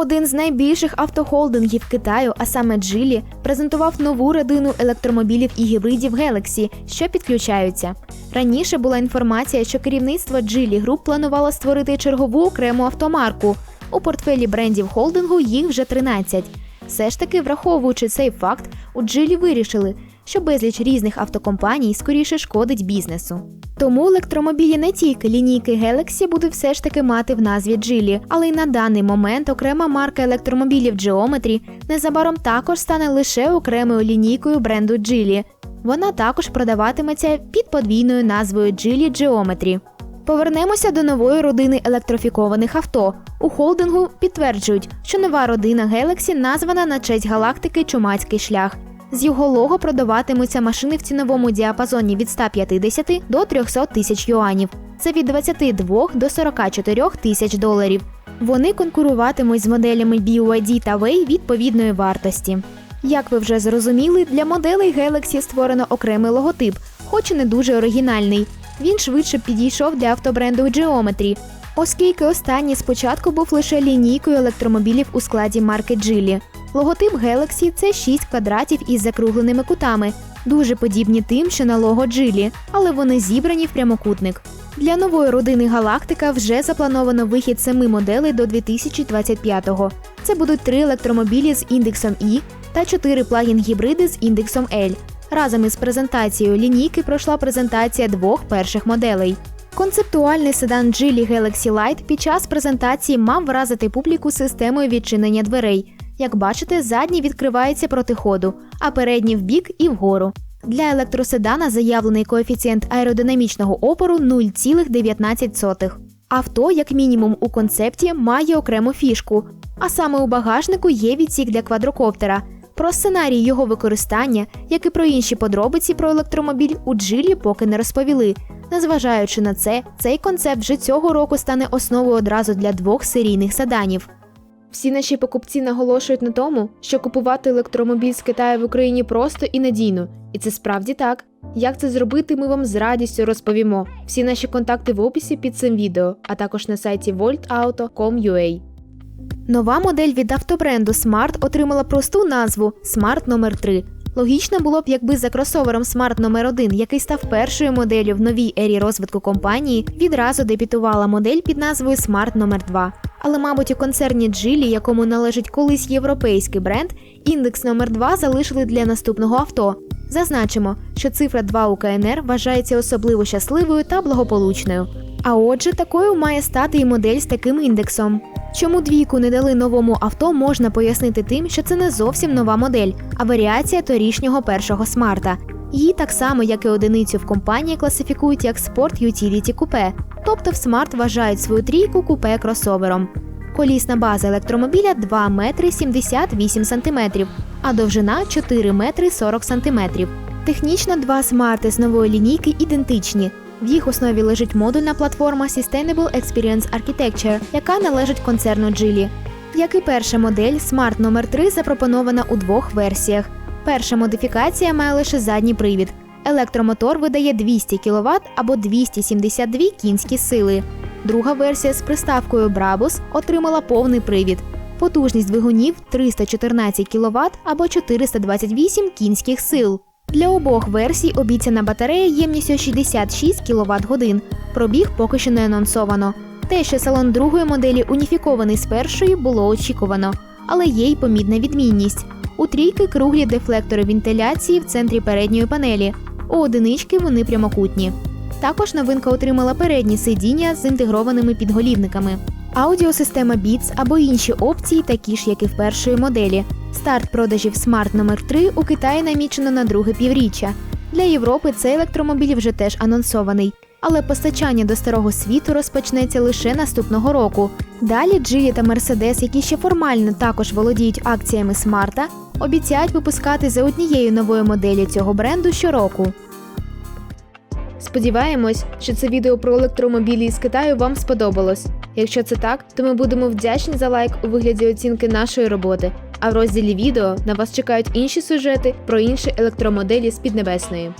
Один з найбільших автохолдингів Китаю, а саме Geely, презентував нову родину електромобілів і гібридів Galaxy, що підключаються. Раніше була інформація, що керівництво Geely Group планувало створити чергову окрему автомарку. У портфелі брендів холдингу їх вже 13. Все ж таки, враховуючи цей факт, у Geely вирішили, що безліч різних автокомпаній скоріше шкодить бізнесу. Тому електромобілі не тільки лінійки Galaxy будуть все ж таки мати в назві Geely, але й на даний момент окрема марка електромобілів Geometry незабаром також стане лише окремою лінійкою бренду Geely. Вона також продаватиметься під подвійною назвою Geely Geometry. Повернемося до нової родини електрифікованих авто. У холдингу підтверджують, що нова родина Galaxy названа на честь галактики Чумацький шлях. З його лого продаватимуться машини в ціновому діапазоні від 150 до 300 тисяч юанів. Це від 22 до 44 тисяч доларів. Вони конкуруватимуть з моделями BYD та Way відповідної вартості. Як ви вже зрозуміли, для моделей Galaxy створено окремий логотип, хоч і не дуже оригінальний. Він швидше підійшов для автобренду Geometry, оскільки останній спочатку був лише лінійкою електромобілів у складі марки Geely. Логотип Galaxy – це 6 квадратів із закругленими кутами, дуже подібні тим, що на лого Geely, але вони зібрані в прямокутник. Для нової родини Галактика вже заплановано вихід семи моделей до 2025-го. Це будуть три електромобілі з індексом І та чотири плагін-гібриди з індексом L. Разом із презентацією лінійки пройшла презентація двох перших моделей. Концептуальний седан Geely Galaxy Light під час презентації мав вразити публіку системою відчинення дверей. Як бачите, задній відкривається проти ходу, а передній вбік і вгору. Для електроседана заявлений коефіцієнт аеродинамічного опору 0,19. Авто, як мінімум, у концепті має окрему фішку, а саме у багажнику є відсік для квадрокоптера. Про сценарій його використання, як і про інші подробиці про електромобіль, у Джилі поки не розповіли. Незважаючи на це, цей концепт вже цього року стане основою одразу для двох серійних седанів. Всі наші покупці наголошують на тому, що купувати електромобіль з Китаю в Україні просто і надійно, і це справді так. Як це зробити, ми вам з радістю розповімо. Всі наші контакти в описі під цим відео, а також на сайті voltauto.com.ua. Нова модель від автобренду Smart отримала просту назву Smart номер 3 Логічно було б, якби за кросовером Smart номер 1 який став першою моделлю в новій ері розвитку компанії, відразу дебютувала модель під назвою Smart номер 2 але, мабуть, у концерні Geely, якому належить колись європейський бренд, індекс номер 2 залишили для наступного авто. Зазначимо, що цифра 2 у КНР вважається особливо щасливою та благополучною. А отже, такою має стати і модель з таким індексом. Чому двійку не дали новому авто, можна пояснити тим, що це не зовсім нова модель, а варіація торішнього першого смарта. Її так само, як і одиницю в компанії, класифікують як спорт Utility купе, тобто в смарт вважають свою трійку купе кросовером. Колісна база електромобіля 2 метри 78 сантиметрів, а довжина 4 метри 40 сантиметрів. Технічно два смарти з нової лінійки ідентичні. В їх основі лежить модульна платформа Sustainable Experience Architecture, яка належить концерну Geely. Як і перша модель, Smart номер 3 запропонована у двох версіях. Перша модифікація має лише задній привід. Електромотор видає 200 кВт або 272 кінські сили. Друга версія з приставкою Brabus отримала повний привід. Потужність двигунів 314 кВт або 428 кінських сил. Для обох версій обіцяна батарея ємністю 66 кВт годин. Пробіг поки що не анонсовано. Те, що салон другої моделі уніфікований з першої, було очікувано, але є й помітна відмінність. У трійки круглі дефлектори вентиляції в центрі передньої панелі. У одинички вони прямокутні. Також новинка отримала передні сидіння з інтегрованими підголівниками. Аудіосистема Beats або інші опції, такі ж, як і в першої моделі. Старт продажів Smart No3 у Китаї намічено на друге півріччя. Для Європи цей електромобіль вже теж анонсований. Але постачання до старого світу розпочнеться лише наступного року. Далі Джиї та Мерседес, які ще формально також володіють акціями Смарта, обіцяють випускати за однією новою моделлю цього бренду щороку. Сподіваємось, що це відео про електромобілі із Китаю вам сподобалось. Якщо це так, то ми будемо вдячні за лайк у вигляді оцінки нашої роботи. А в розділі відео на вас чекають інші сюжети про інші електромоделі з Піднебесної.